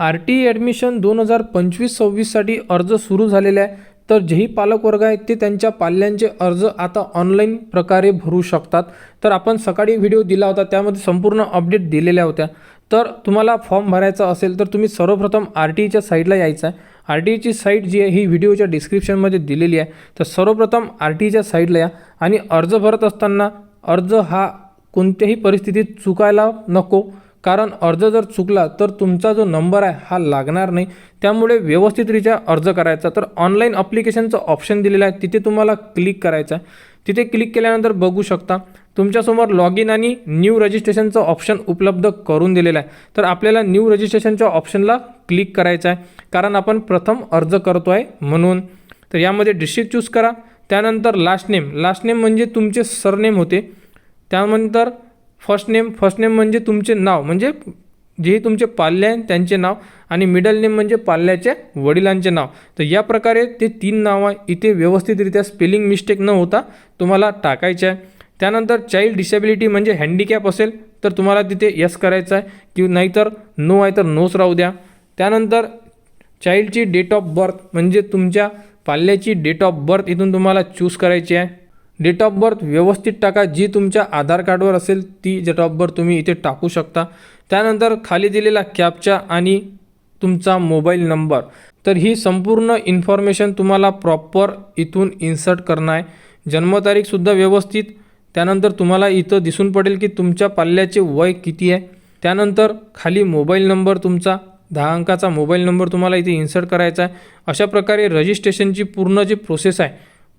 R T admission दोन हजार पंचवीस सव्वीससाठी अर्ज सुरू झालेले आहे. तर जेही पालकवर्ग आहेत ते त्यांच्या पाल्यांचे अर्ज आता ऑनलाईन प्रकारे भरू शकतात. तर आपण सकाळी व्हिडिओ दिला होता त्यामध्ये संपूर्ण अपडेट दिलेल्या होत्या. तर तुम्हाला फॉर्म भरायचा असेल तर तुम्ही सर्वप्रथम आर टी ईच्या साईडला यायचं आहे. आर टी ईची साईट जी आहे ही व्हिडिओच्या डिस्क्रिप्शनमध्ये दिलेली आहे. तर सर्वप्रथम आर टी ईच्या साईडला या आणि अर्ज भरत असताना अर्ज हा कोणत्याही परिस्थितीत चुकायला नको. कारण अर्ज जर चुकला तर तुमचा जो नंबर आहे हा लागणार नाही. त्यामुळे व्यवस्थितरित्या अर्ज करायचा. तर ऑनलाईन अप्लिकेशनचं ऑप्शन दिलेलं आहे. तिथे तुम्हाला क्लिक करायचं आहे. तिथे क्लिक केल्यानंतर बघू शकता तुमच्यासमोर लॉग इन आणि न्यू रजिस्ट्रेशनचं ऑप्शन उपलब्ध करून दिलेलं आहे. तर आपल्याला न्यू रजिस्ट्रेशनच्या ऑप्शनला क्लिक करायचं आहे. कारण आपण प्रथम अर्ज करतो आहे म्हणून. तर यामध्ये डिस्ट्रिक्ट चूज करा. त्यानंतर लास्ट नेम लास्ट नेम म्हणजे तुमचे सरनेम होते. त्यानंतर फर्स्ट नेम फर्स्ट नेम म्हणजे तुमचे नाव म्हणजे जे तुमचे पाल्य आहे त्यांचे नाव आणि मिडल नेम म्हणजे पाल्याच्या वडिलांचे नाव. तर या प्रकारे ते तीन नाव आहे इथे व्यवस्थितरित्या स्पेलिंग मिस्टेक न होता तुम्हाला टाकायचे आहे. त्यानंतर चाइल्ड डिसेबिलिटी म्हणजे हँडिकॅप असेल तर तुम्हाला तिथे यस करायचं आहे की नाहीतर नो आहे तर नोच राहू द्या. त्यानंतर चाइल्डची डेट ऑफ बर्थ म्हणजे तुमच्या पाल्याची डेट ऑफ बर्थ इथून तुम्हाला चूज करायची आहे. डेट ऑफ बर्थ व्यवस्थित टाका. जी तुमच्या आधार कार्डवर असेल ती डेट ऑफ बर्थ तुम्ही इथे टाकू शकता. त्यानंतर खाली दिलेला कॅपचा आणि तुमचा मोबाईल नंबर तर ही संपूर्ण इन्फॉर्मेशन तुम्हाला प्रॉपर इथून इन्सर्ट करणं आहे. जन्मतारीखसुद्धा व्यवस्थित. त्यानंतर तुम्हाला इथं दिसून पडेल की तुमच्या पाल्याचे वय किती आहे. त्यानंतर खाली मोबाईल नंबर तुमचा दहा अंकाचा मोबाईल नंबर तुम्हाला इथे इन्सर्ट करायचा आहे. अशा प्रकारे रजिस्ट्रेशनची पूर्ण जी प्रोसेस आहे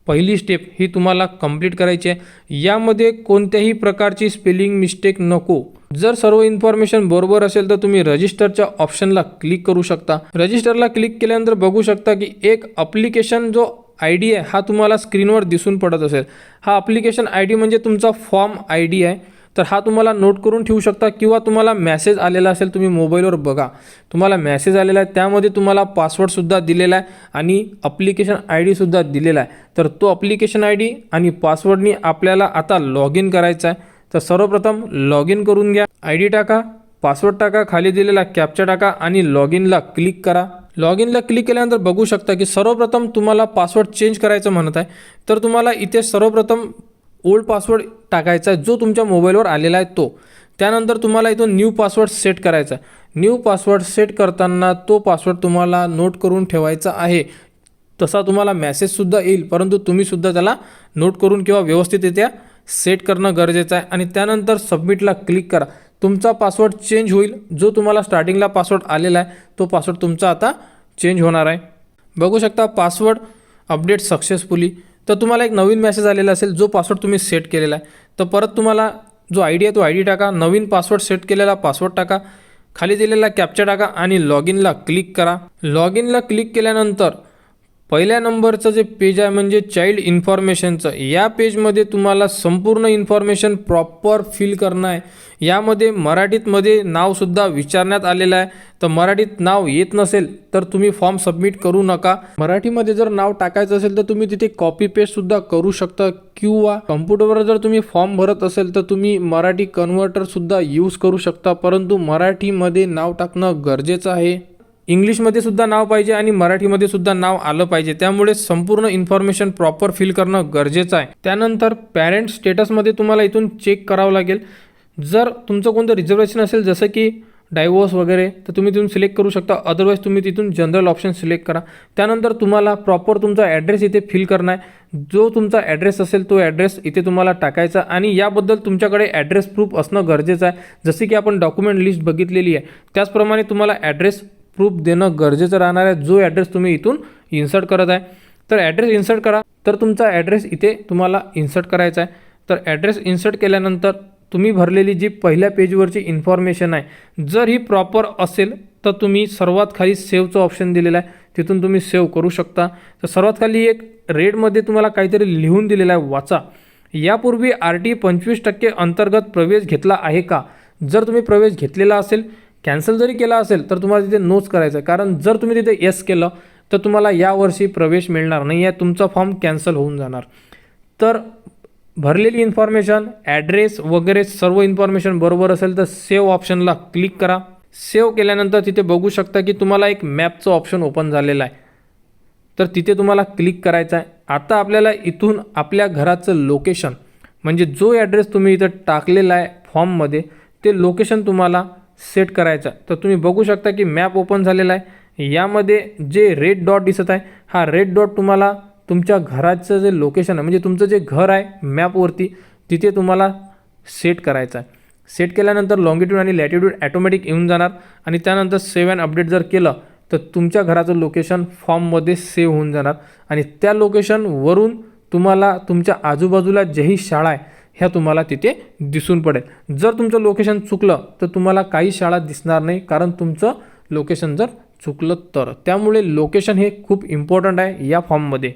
पहिली स्टेप ही तुम्हाला कंप्लीट करायची आहे. यामध्ये कोणत्याही प्रकारची स्पेलिंग मिस्टेक नको. जर सर्व इन्फॉर्मेशन बरोबर असेल तर तुम्ही रजिस्टरच्या ऑप्शनला क्लिक करू शकता. रजिस्टरला क्लिक केल्यानंतर बघू शकता की एक अप्लिकेशन जो आय डी आहे हा तुम्हाला स्क्रीनवर दिसून पडत असेल. हा अप्लिकेशन आय डी म्हणजे तुमचा फॉर्म आय डी आहे. तर हा तुम्हाला नोट करून ठेवू शकता किंवा तुम्हाला मॅसेज आलेला असेल तुम्ही मोबाईलवर बघा. तुम्हाला मॅसेज आलेला आहे त्यामध्ये तुम्हाला पासवर्डसुद्धा दिलेला आहे आणि अप्लिकेशन आय डीसुद्धा दिलेला आहे. तर तो अप्लिकेशन आय डी आणि पासवर्डनी आपल्याला आता लॉग इन करायचा आहे. तर सर्वप्रथम लॉग इन करून घ्या. आय डी टाका पासवर्ड टाका खाली दिलेला कॅप्चा टाका आणि लॉग इनला क्लिक करा. लॉग इनला क्लिक केल्यानंतर बघू शकता की सर्वप्रथम तुम्हाला पासवर्ड चेंज करायचं म्हणत आहे. तर तुम्हाला इथे सर्वप्रथम ओल्ड पासवर्ड टाकायचा आहे जो तुमच्या मोबाईलवर आलेला आहे तो. त्यानंतर तुम्हाला इथून न्यू पासवर्ड सेट करायचा आहे. न्यू पासवर्ड सेट करताना तो पासवर्ड तुम्हाला नोट करून ठेवायचा आहे. तसा तुम्हाला मॅसेजसुद्धा येईल परंतु तुम्हीसुद्धा त्याला नोट करून किंवा व्यवस्थितरित्या सेट करणं गरजेचं आहे. आणि त्यानंतर सबमिटला क्लिक करा. तुमचा पासवर्ड चेंज होईल. जो तुम्हाला स्टार्टिंगला पासवर्ड आलेला आहे तो पासवर्ड तुमचा आता चेंज होणार आहे. बघू शकता पासवर्ड अपडेट सक्सेसफुली. तर तुम्हाला एक नवीन मेसेज आलेला असेल जो पासवर्ड तुम्ही सेट केलेला आहे. तर परत तुम्हाला जो आय डी आहे तो आय डी टाका नवीन पासवर्ड सेट केलेला पासवर्ड टाका खाली दिलेला कॅप्चा टाका आणि लॉग इनला क्लिक करा. लॉग इनला क्लिक केल्यानंतर पहिल्या नंबरचं जे पेज आहे म्हणजे चाइल्ड इन्फॉर्मेशनचं या पेजमध्ये तुम्हाला संपूर्ण इन्फॉर्मेशन प्रॉपर फिल करणं आहे. यामध्ये मराठीतमध्ये नावसुद्धा विचारण्यात आलेलं आहे. तर मराठीत नाव येत नसेल तर तुम्ही फॉर्म सबमिट करू नका. मराठीमध्ये जर नाव टाकायचं असेल तर तुम्ही तिथे कॉपी पेस्टसुद्धा करू शकता किंवा कम्प्युटरवर जर तुम्ही फॉर्म भरत असेल तर तुम्ही मराठी कन्व्हर्टरसुद्धा यूज करू शकता. परंतु मराठीमध्ये नाव टाकणं गरजेचं आहे. इंग्लिशमध्ये सुद्धा नाव पाहिजे आणि मराठीमध्ये सुद्धा नाव आलं पाहिजे. त्यामुळे संपूर्ण इन्फॉर्मेशन प्रॉपर फिल करणं गरजेचं आहे. त्यानंतर पॅरेंट स्टेटसमध्ये तुम्हाला इथून चेक करावं लागेल. जर तुमचं कोणतं रिझर्वेशन असेल जसं की डायवोर्स वगैरे तर तुम्ही तिथून सिलेक्ट करू शकता. अदरवाईज तुम्ही तिथून जनरल ऑप्शन सिलेक्ट करा. त्यानंतर तुम्हाला प्रॉपर तुमचा ॲड्रेस इथे फिल करणं आहे. जो तुमचा ॲड्रेस असेल तो ॲड्रेस इथे तुम्हाला टाकायचा आणि याबद्दल तुमच्याकडे ॲड्रेस प्रूफ असणं गरजेचं आहे. जसे की आपण डॉक्युमेंट लिस्ट बघितलेली आहे. त्याचप्रमाणे तुम्हाला ॲड्रेस प्रूफ देणं गरजेचं राहणार आहे. जो ॲड्रेस तुम्ही इथून इन्सर्ट करत आहे. तर ॲड्रेस इन्सर्ट करा. तर तुमचा ॲड्रेस इथे तुम्हाला इन्सर्ट करायचा आहे. तर ॲड्रेस इन्सर्ट केल्यानंतर तुम्ही भरलेली जी पहिल्या पेजवरची इन्फॉर्मेशन आहे जर ही प्रॉपर असेल तर तुम्ही सर्वात खाली सेव्हचं ऑप्शन दिलेलं आहे. तिथून तुम्ही सेव्ह करू शकता. तर सर्वात खाली एक रेडमध्ये तुम्हाला काहीतरी लिहून दिलेलं आहे वाचा. यापूर्वी आर टी पंचवीस टक्के अंतर्गत प्रवेश घेतला आहे का? जर तुम्ही प्रवेश घेतलेला असेल कॅन्सल जरी केला असेल तर तुम्हाला तिथे नोच करायचं आहे. कारण जर तुम्ही तिथे येस केलं तर तुम्हाला यावर्षी प्रवेश मिळणार नाही आहे तुमचा फॉर्म कॅन्सल होऊन जाणार. तर भरलेली इन्फॉर्मेशन ॲड्रेस वगैरे सर्व इन्फॉर्मेशन बरोबर असेल तर सेव्ह ऑप्शनला क्लिक करा. सेव्ह केल्यानंतर तिथे बघू शकता की तुम्हाला एक मॅपचं ऑप्शन ओपन झालेलं आहे. तर तिथे तुम्हाला क्लिक करायचं आहे. आता आपल्याला इथून आपल्या घराचं लोकेशन म्हणजे जो ॲड्रेस तुम्ही इथं टाकलेला आहे फॉर्ममध्ये ते लोकेशन तुम्हाला सेट करायचा. तर तुम्ही बघू शकता की मॅप ओपन झालेला आहे. यामध्ये जे रेड डॉट दिसत आहे हा रेड डॉट तुम्हाला तुमच्या घराचं जे लोकेशन आहे म्हणजे तुमचं जे घर आहे मॅपवरती तिथे तुम्हाला सेट करायचं आहे. सेट केल्यानंतर लॉंगिट्यूड आणि लॅटिट्यूड ॲटोमॅटिक येऊन जाणार आणि त्यानंतर सेव्ह अँड अपडेट जर केलं तर तुमच्या घराचं लोकेशन फॉर्ममध्ये सेव्ह होऊन जाणार. आणि त्या लोकेशनवरून तुम्हाला तुमच्या आजूबाजूला जेही शाळा आहे ह्या तुम्हाला तिथे दिसून पडेल. जर तुमचं लोकेशन चुकलं तर तुम्हाला काही शाळा दिसणार नाही कारण तुमचं लोकेशन जर चुकलं तर. त्यामुळे लोकेशन हे खूप इम्पॉर्टंट आहे या फॉर्ममध्ये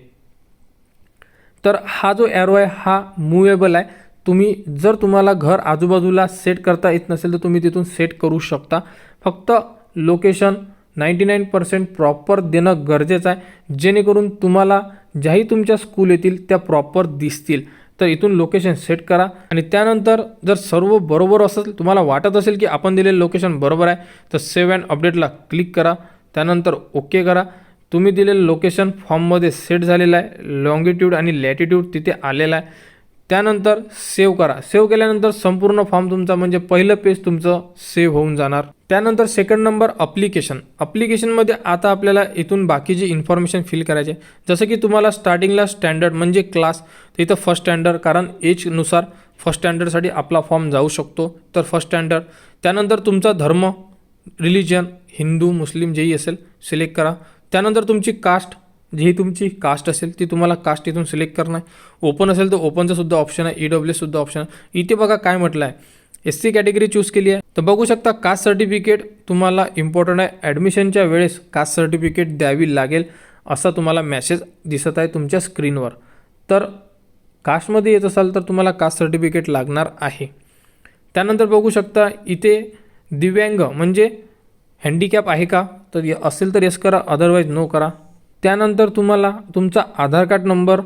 तर हा जो ॲरो आहे हा मुवेबल आहे. तुम्ही जर तुम्हाला घर आजूबाजूला सेट करता येत नसेल तर तुम्ही तिथून सेट करू शकता. फक्त location ninety nine percent proper देणं गरजेचं आहे. जेणेकरून तुम्हाला ज्याही तुमच्या स्कूल येतील त्या प्रॉपर दिसतील. तर इथून लोकेशन सेट करा. आणि त्यानंतर जर सर्व बरोबर असेल तुम्हाला वाटत असेल की आपण दिलेलं लोकेशन बरोबर आहे तर सेव्ह अँड अपडेटला क्लिक करा. त्यानंतर ओके करा. तुम्ही दिलेलं लोकेशन फॉर्ममध्ये सेट झालेलं आहे. लॉंगिट्यूड आणि लॅटिट्यूड तिथे आलेला आहे. त्यानंतर सेव्ह करा. सेव्ह केल्यानंतर संपूर्ण फॉर्म तुमचा म्हणजे पहिलं पेज तुमचं सेव्ह होऊन जाणार. त्यानंतर सेकंड नंबर अप्लिकेशन अप्लिकेशनमध्ये आता आपल्याला इथून बाकीची इन्फॉर्मेशन फिल करायचे जसं की तुम्हाला स्टार्टिंगला स्टँडर्ड म्हणजे क्लास तर इथं फर्स्ट स्टँडर्ड कारण एजनुसार फर्स्ट स्टँडर्डसाठी आपला फॉर्म जाऊ शकतो. तर फर्स्ट स्टँडर्ड त्यानंतर तुमचा धर्म रिलिजन हिंदू मुस्लिम जेही असेल सिलेक्ट करा. त्यानंतर तुमची कास्ट जी तुमची कास्ट असेल ती तुम्हाला कास्ट इथून सिलेक्ट करणं आहे ओपन असेल तर ओपनचा सुद्धा ऑप्शन आहे ई डब्ल्यू सुद्धा ऑप्शन आहे. इथे बघा काय म्हटलं आहे एस सी कॅटेगरी चूज केली आहे. तर बघू शकता कास्ट सर्टिफिकेट तुम्हाला इम्पॉर्टंट आहे. ॲडमिशनच्या वेळेस कास्ट सर्टिफिकेट द्यावी लागेल असा तुम्हाला मॅसेज दिसत आहे तुमच्या स्क्रीनवर तर कास्टमध्ये येत असाल तर तुम्हाला कास्ट सर्टिफिकेट लागणार आहे. त्यानंतर बघू शकता इथे दिव्यांग म्हणजे हँडिकॅप आहे का? तर असेल तर येस करा अदरवाईज नो करा. त्यानंतर तुम्हाला तुमचा आधार कार्ड नंबर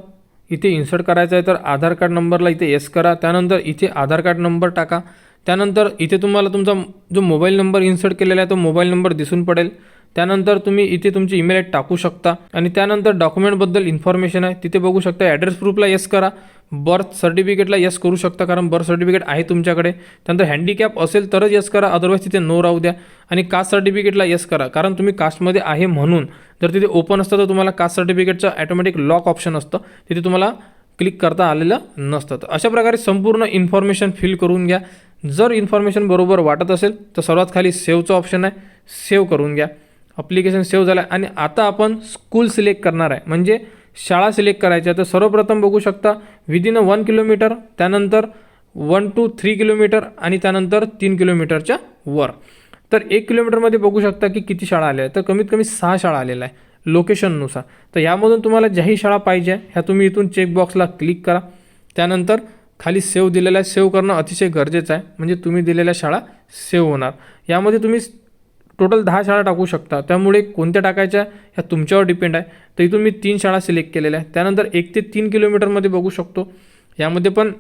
इथे इन्सर्ट करायचा आहे तर आधार कार्ड नंबरला इथे येस करा. त्यानंतर इथे आधार कार्ड नंबर टाका. त्यानंतर इथे तुम्हाला तुमचा जो मोबाईल नंबर इन्सर्ट केलेला आहे तो मोबाईल नंबर दिसून पडेल. त्यानंतर तुम्ही इथे तुमची ईमेल टाकू शकता. आणि त्यानंतर डॉक्युमेंटबद्दल इन्फॉर्मेशन आहे तिथे बघू शकता ॲड्रेस प्रूफला येस करा. बर्थ सर्टिफिकेटला येस करू शकता कारण बर्थ सर्टिफिकेट आहे तुमच्याकडे. त्यानंतर हँडिकॅप असेल तरच येस करा अदरवाईज तिथे नो राहू द्या. आणि कास्ट सर्टिफिकेटला येस करा कारण तुम्ही कास्टमध्ये आहे म्हणून. जर तिथे ओपन असतं तर तुम्हाला कास्ट सर्टिफिकेटचं ॲटोमॅटिक लॉक ऑप्शन असतं. तिथे तुम्हाला क्लिक करता आलेलं नसतं. तर अशा प्रकारे संपूर्ण इन्फॉर्मेशन फिल करून घ्या. जर इन्फॉर्मेशन बरोबर वाटत असेल तर सर्वात खाली सेवचं ऑप्शन आहे. सेव्ह करून घ्या. अप्लिकेशन सेव्ह झालं आहे आणि आता आपण स्कूल सिलेक्ट करणार आहे. म्हणजे शाळा सिलेक्ट करायच्या तर सर्वप्रथम बघू शकता विदिन अ वन किलोमीटर त्यानंतर वन टू थ्री किलोमीटर आणि त्यानंतर तीन किलोमीटरच्या वर. तर एक किलोमीटरमध्ये बघू शकता की किती शाळा आल्या आहेत. तर कमीत कमी सहा शाळा आलेल्या आहे लोकेशननुसार तर यामधून तुम्हाला ज्याही शाळा पाहिजे ह्या तुम्ही इथून चेकबॉक्सला क्लिक करा. त्यानंतर खाली सेव्ह दिलेला आहे सेव्ह करणं अतिशय गरजेचं आहे. म्हणजे तुम्ही दिलेल्या शाळा सेव्ह होणार. यामध्ये तुम्ही टोटल दहा शाळा टाकू शकता. त्यामुळे कोणत्या टाकायच्या ह्या तुमच्यावर डिपेंड आहे. तर इथून मी तीन शाळा सिलेक्ट केलेल्या आहे त्यानंतर एक ते तीन किलोमीटरमध्ये बघू शकतो. यामध्ये पण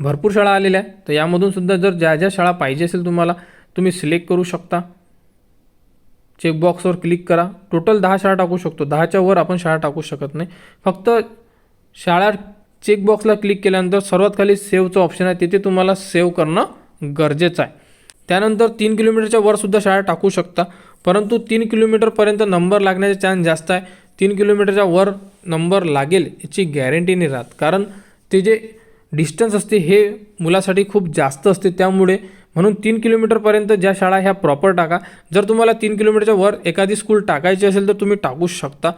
भरपूर शाळा आलेल्या आहेत. तर यामधून सुद्धा जर ज्या ज्या शाळा पाहिजे असेल तुम्हाला तुम्ही सिलेक्ट करू शकता. चेकबॉक्सवर क्लिक करा. टोटल दहा शाळा टाकू शकतो. दहाच्या वर आपण शाळा टाकू शकत नाही. फक्त शाळा चेकबॉक्सला क्लिक केल्यानंतर सर्वात खाली सेव्हचं ऑप्शन आहे. तिथे तुम्हाला सेव्ह करणं गरजेचं आहे. त्यानंतर तीन किलोमीटरच्या वरसुद्धा शाळा टाकू शकता. परंतु तीन किलोमीटरपर्यंत नंबर लागण्याचे चान्स जास्त आहे. तीन किलोमीटरच्या वर नंबर लागेल याची गॅरंटी नाही राहत. कारण ते जे डिस्टन्स असते हे मुलासाठी खूप जास्त असते. त्यामुळे म्हणून तीन किलोमीटरपर्यंत ज्या शाळा ह्या प्रॉपर टाका. जर तुम्हाला तीन किलोमीटरच्या वर एखादी स्कूल टाकायची असेल तर तुम्ही टाकू शकता.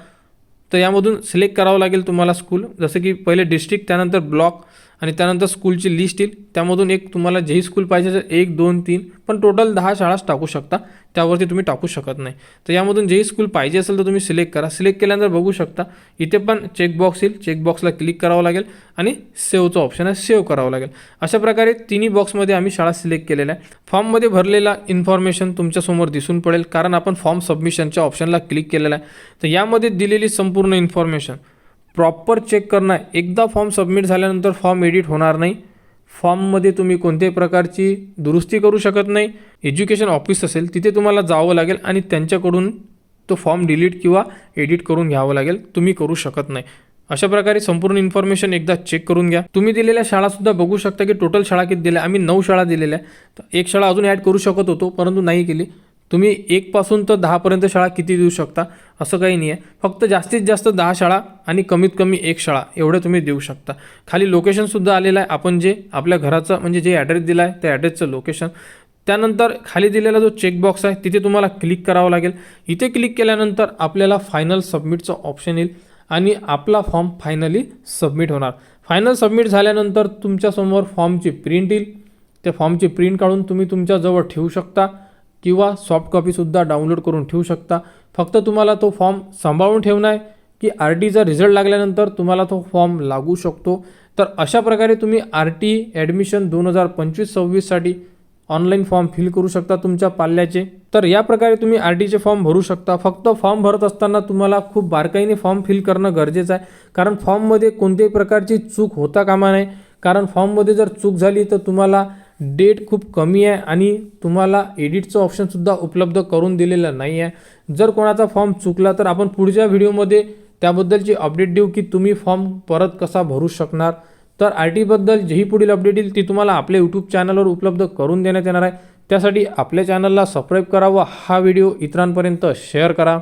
तर यामधून सिलेक्ट करावं लागेल तुम्हाला स्कूल जसं की पहिले डिस्ट्रिक्ट त्यानंतर ब्लॉक आणि त्यानंतर स्कूलची लिस्ट येईल. त्यामधून एक तुम्हाला जेही स्कूल पाहिजे असेल एक दोन तीन पण टोटल दहा शाळाच टाकू शकता. त्यावरती तुम्ही टाकू शकत नाही. तर यामधून जेही स्कूल पाहिजे असेल तर तुम्ही सिलेक्ट करा. सिलेक्ट केल्यानंतर बघू शकता इथे पण चेकबॉक्स येईल. चेकबॉक्सला क्लिक करावं लागेल आणि सेवचं ऑप्शन आहे सेव्ह करावं लागेल. अशा प्रकारे तिन्ही बॉक्समध्ये आम्ही शाळा सिलेक्ट केलेल्या आहे फॉर्ममध्ये भरलेला इन्फॉर्मेशन तुमच्यासमोर दिसून पडेल कारण आपण फॉर्म सबमिशनच्या ऑप्शनला क्लिक केलेला आहे. तर यामध्ये दिलेली संपूर्ण इन्फॉर्मेशन प्रॉपर चेक करणं एकदा फॉर्म सबमिट झाल्यानंतर फॉर्म एडिट होणार नाही. फॉर्ममध्ये तुम्ही कोणत्याही प्रकारची दुरुस्ती करू शकत नाही. एज्युकेशन ऑफिस असेल तिथे तुम्हाला जावं लागेल आणि त्यांच्याकडून तो फॉर्म डिलीट किंवा एडिट करून घ्यावं लागेल. तुम्ही करू शकत नाही. अशा प्रकारे संपूर्ण इन्फॉर्मेशन एकदा चेक करून घ्या. तुम्ही दिलेल्या शाळासुद्धा बघू शकता की टोटल शाळा किती दिल्या? आम्ही नऊ शाळा दिलेल्या. तर एक शाळा अजून ॲड करू शकत होतो परंतु नाही केली. तुम्ही एकपासून तर दहापर्यंत शाळा किती देऊ शकता? असं काही नाही आहे फक्त जास्तीत जास्त दहा शाळा आणि कमीत कमी एक शाळा एवढं तुम्ही देऊ शकता. खाली लोकेशनसुद्धा आलेलं आहे. आपण जे आपल्या घराचं म्हणजे जे ॲड्रेस दिला आहे त्या ॲड्रेसचं लोकेशन त्यानंतर खाली दिलेला जो चेकबॉक्स आहे तिथे तुम्हाला क्लिक करावं लागेल. इथे क्लिक केल्यानंतर आपल्याला फायनल सबमिटचं ऑप्शन येईल आणि आपला फॉर्म फायनली सबमिट होणार. फायनल सबमिट झाल्यानंतर तुमच्यासमोर फॉर्मची प्रिंट येईल. त्या फॉर्मची प्रिंट काढून तुम्ही तुमच्याजवळ ठेवू शकता. किंवा सॉफ्ट कॉपीसुद्धा डाउनलोड करून ठेवू शकता. फक्त तुम्हाला तो फॉर्म सांभाळून ठेवणं आहे की आर टीचा रिझल्ट लागल्यानंतर तुम्हाला तो फॉर्म लागू शकतो. तर अशा प्रकारे तुम्ही आर टी ॲडमिशन दोन हजार पंचवीस सव्वीससाठी ऑनलाईन फॉर्म फिल करू शकता तुमच्या पाल्याचे. तर या प्रकारे तुम्ही आर टीचे फॉर्म भरू शकता. फक्त फॉर्म भरत असताना तुम्हाला खूप बारकाईने फॉर्म फिल करणं गरजेचं आहे. कारण फॉर्ममध्ये कोणत्याही प्रकारची चूक होता कामा नये. कारण फॉर्ममध्ये जर चूक झाली तर तुम्हाला डेट खूप कमी आहे आणि तुम्हाला एडिटचं ऑप्शनसुद्धा उपलब्ध करून दिलेलं नाही आहे. जर कोणाचा फॉर्म चुकला तर आपण पुढच्या व्हिडिओमध्ये त्याबद्दलची अपडेट देऊ की तुम्ही फॉर्म परत कसा भरू शकणार. तर आर टीबद्दल जेही पुढील अपडेट येईल ती तुम्हाला आपल्या यूट्यूब चॅनलवर उपलब्ध करून देण्यात येणार आहे. त्यासाठी आपल्या चॅनलला सबस्क्राईब करा व हा व्हिडिओ इतरांपर्यंत शेअर करा.